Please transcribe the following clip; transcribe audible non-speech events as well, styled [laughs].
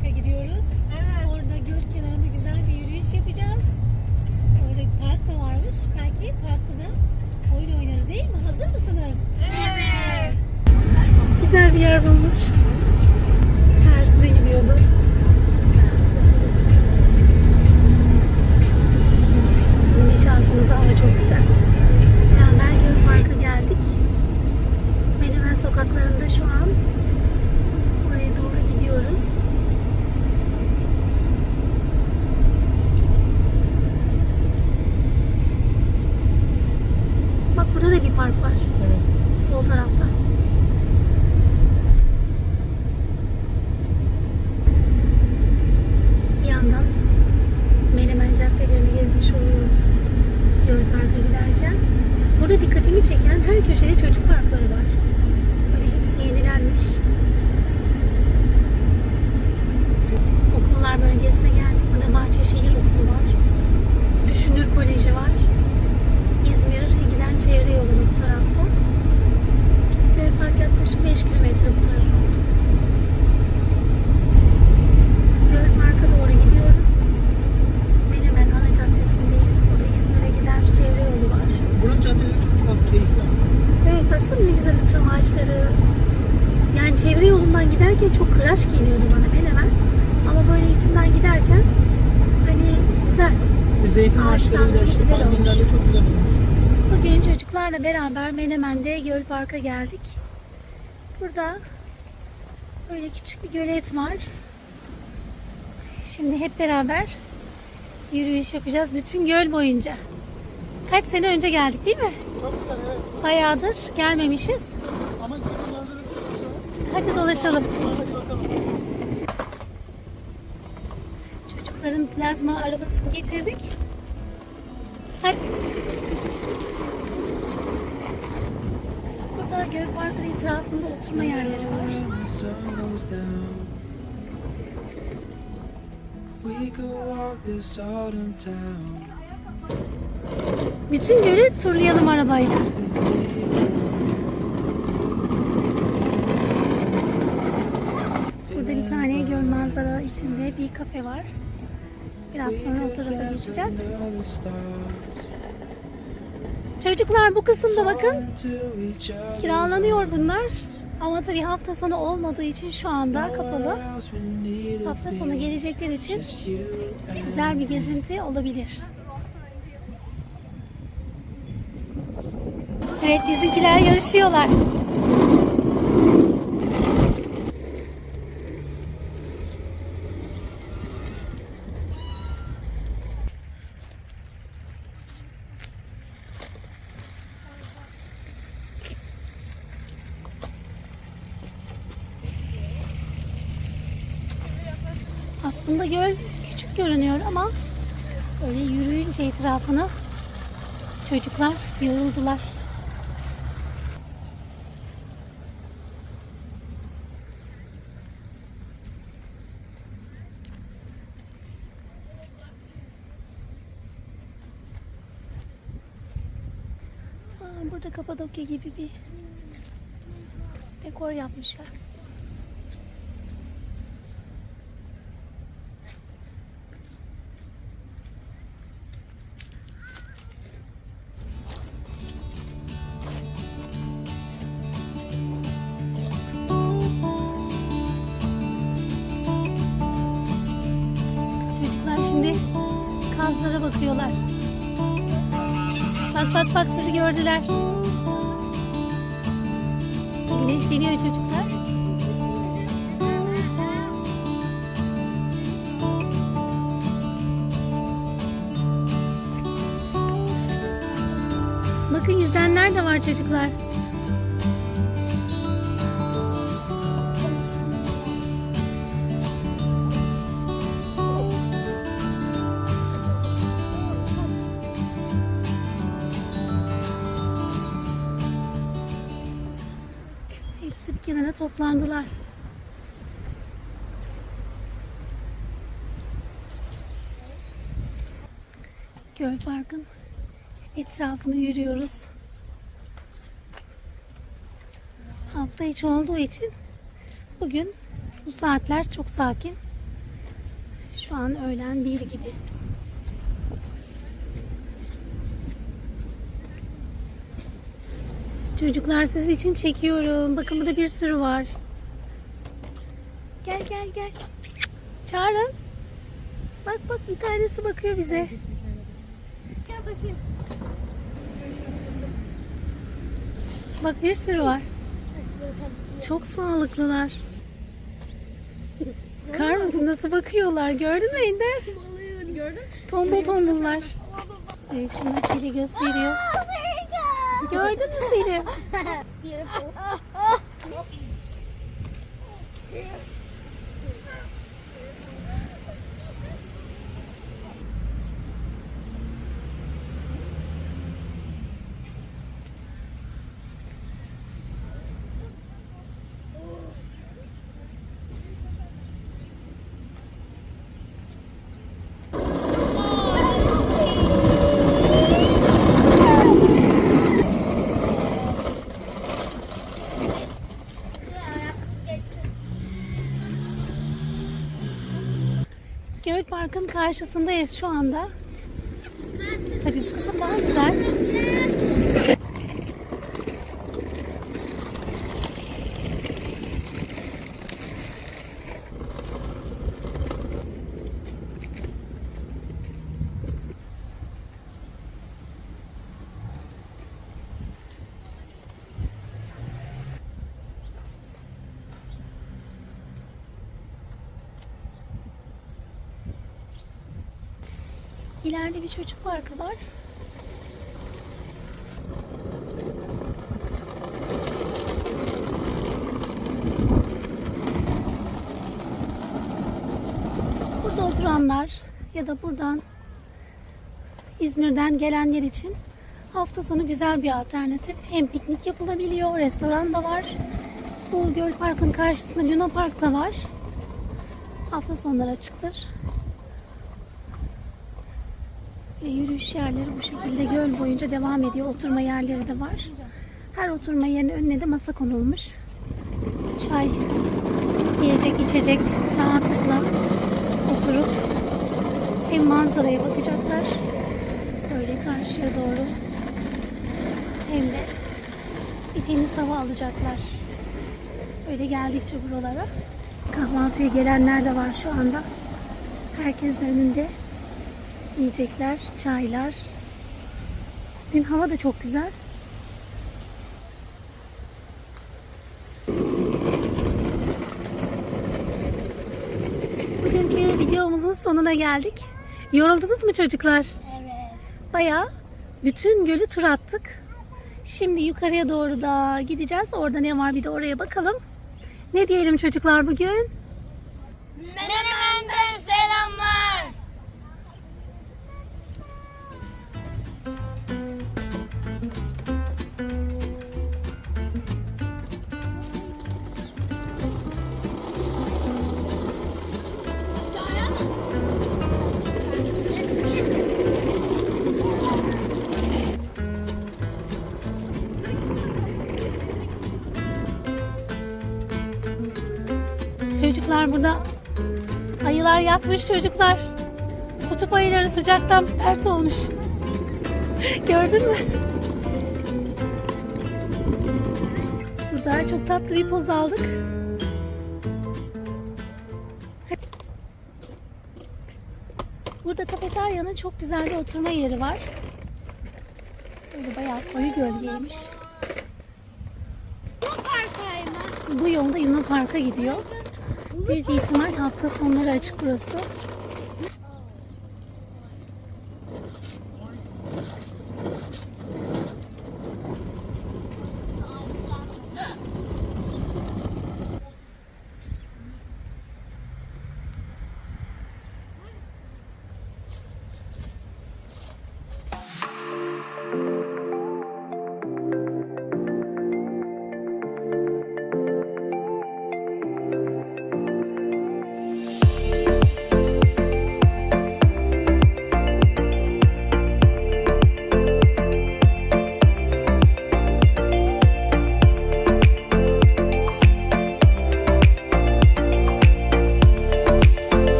Park'a gidiyoruz. Evet. Orada göl kenarında güzel bir yürüyüş yapacağız. Öyle park da varmış. Belki parkta da oyun oynarız değil mi? Hazır mısınız? Evet. Güzel bir yer bulmuş. Tersine gidiyordu. Bir park var. Evet. Sol tarafta. Bir yandan Menemen caddelerini gezmiş oluyoruz. Göl Park'a giderken. Burada dikkatimi çeken her köşede çocuk parkları var. Böyle hepsi yenilenmiş. Okullar bölgesine geldik. Burada Bahçeşehir Okulu var. Düşünür Koleji var. İzmir'e giden çevre yolu da bu tarafta. Göl Park yaklaşık 5 kilometre bu tarafa. Göl Park'a doğru gidiyoruz. Menemen ana caddesindeyiz. Burada İzmir'e giden çevre yolu var. Buranın caddeleri çok tatlı, keyifli. Evet baksana ne güzel çam ağaçları. Yani çevre yolundan giderken çok kıraç geliyordu bana Menemen. Ama böyle içinden giderken hani güzel. Zeytin Ağaçlar ağaçlarıyla da işte güzel olmuş. çok güzel olmuş. Bugün çocuklarla beraber Menemen'de Göl Park'a geldik. Burada böyle küçük bir gölet var. Şimdi hep beraber yürüyüş yapacağız bütün göl boyunca. Kaç sene önce geldik değil mi? Çok güzel evet. Bayağıdır gelmemişiz. Ama gölün manzarası çok güzel. Hadi dolaşalım. Çocukların plazma arabasını getirdik. Hadi. Burada Göl Park'ın etrafında oturma yerleri var. Bütün gölü turlayalım arabayla. Burada bir tane göl manzara içinde bir kafe var. Biraz sonra o tarafa geçeceğiz. Çocuklar bu kısımda bakın kiralanıyor bunlar. Ama tabii hafta sonu olmadığı için şu anda kapalı. Hafta sonu gelecekler için güzel bir gezinti olabilir. Evet bizimkiler yarışıyorlar. Aslında göl küçük görünüyor ama öyle yürüyünce etrafını çocuklar yoruldular. Burada Kapadokya gibi bir dekor yapmışlar. Bakıyorlar. Bak bak bak sizi gördüler. Güneşleniyor çocuklar. Bakın yüzdenler de var çocuklar. Kenara toplandılar. Göl Park'ın etrafını yürüyoruz. Hafta içi olduğu için bugün Bu saatler çok sakin. Şu an öğlen bir gibi. Çocuklar sizin için çekiyorum. Bakın burada bir sürü var. Gel gel gel. Çağırın. Bak bak bir tanesi bakıyor bize. Gel taşıyayım. Bak bir sürü var. Çok sağlıklılar. [laughs] Kar mısın nasıl bakıyorlar gördün mü Ender? Gördün? Tombul tombullar. Evet şimdi kedi gösteriyor. Gördün mü Selim? [laughs] Göl Park'ın karşısındayız şu anda. Tabii bu kısım daha güzel. İleride bir çocuk parkı var. Burada oturanlar ya da buradan İzmir'den gelenler için hafta sonu güzel bir alternatif. Hem piknik yapılabiliyor, restoran da var. Bu Göl Park'ın karşısında Luna Park da var. Hafta sonları açıktır. Ve yürüyüş yerleri bu şekilde göl boyunca devam ediyor. Oturma yerleri de var. Her oturma yerinin önüne de masa konulmuş. Çay, yiyecek, içecek rahatlıkla oturup hem manzaraya bakacaklar. Böyle karşıya doğru hem de bir temiz hava alacaklar. Öyle geldikçe buralara kahvaltıya gelenler de var şu anda. Herkesin önünde yiyecekler, çaylar. Bugün hava da çok güzel. Bugünkü videomuzun sonuna geldik. Yoruldunuz mu çocuklar? Evet. Bayağı bütün gölü tur attık. Şimdi yukarıya doğru da gideceğiz. Orada ne var bir de oraya bakalım. Ne diyelim çocuklar bugün? Menemen'den selamlar. Çocuklar burada ayılar yatmış çocuklar. Kutup ayıları sıcaktan pert olmuş. [laughs] Gördün mü? Burada çok tatlı bir poz aldık. Burada kafeteryanın çok güzel bir oturma yeri var. Böyle bayağı koyu gölgeymiş. Bu yolda Yunus Park'a gidiyor. Büyük ihtimal hafta sonları açık burası.